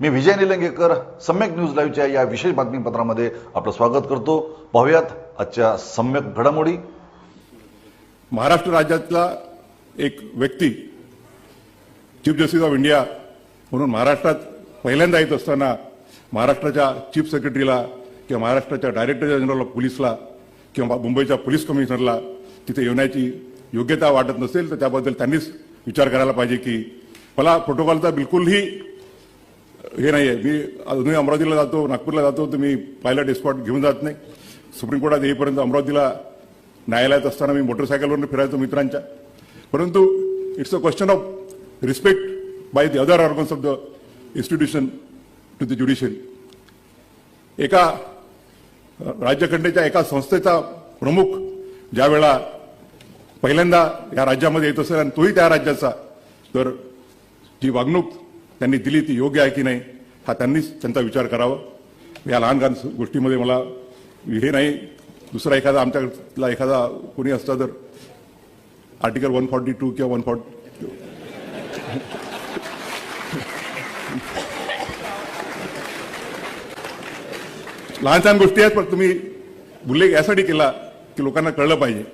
मी Vijay Nilangekar Samyak news लाईव्हच्या या विशेष बातमीपत्रामध्ये आपलं स्वागत करतो. पाहुयात आजच्या सम्यक घडामोडी. महाराष्ट्र राज्यातला एक व्यक्ती चीफ जस्टिस ऑफ इंडिया म्हणून महाराष्ट्रात पहिल्यांदा येत असताना महाराष्ट्राच्या चीफ सेक्रेटरीला किंवा महाराष्ट्राच्या डायरेक्टर जनरल ऑफ पोलीसला किंवा मुंबईच्या पोलीस कमिशनरला तिथे येण्याची योग्यता वाटत नसेल तर त्याबद्दल त्यांनीच विचार करायला पाहिजे की मला प्रोटोकॉलचा बिलकुलही हे नाही आहे मी अजूनही अमरावतीला जातो नागपूरला जातो तर मी पायलट एस्कॉट घेऊन जात नाही. सुप्रीम कोर्टात येईपर्यंत अमरावतीला न्यायालयात असताना मी मोटरसायकलवरून फिरायचो मित्रांच्या. परंतु it's a question of respect by the other organs of the institution to the judiciary एका राज्यघटनेच्या एका संस्थेचा प्रमुख ज्यावेळा पहिल्यांदा या राज्यामध्ये येत असेल आणि तोही त्या राज्याचा तर जी वागणूक त्यांनी दिली ती योग्य आहे की नाही हा त्यांनीच त्यांचा विचार करावा. या लहान लहान गोष्टीमध्ये मला हे नाही दुसरा एखादा आमच्याकडला एखादा कोणी असता तर आर्टिकल वन फॉर्टी टू किंवा वन फॉर्टी लहान लहान गोष्टी आहेत पण तुम्ही उल्लेख यासाठी केला की लोकांना कळलं पाहिजे.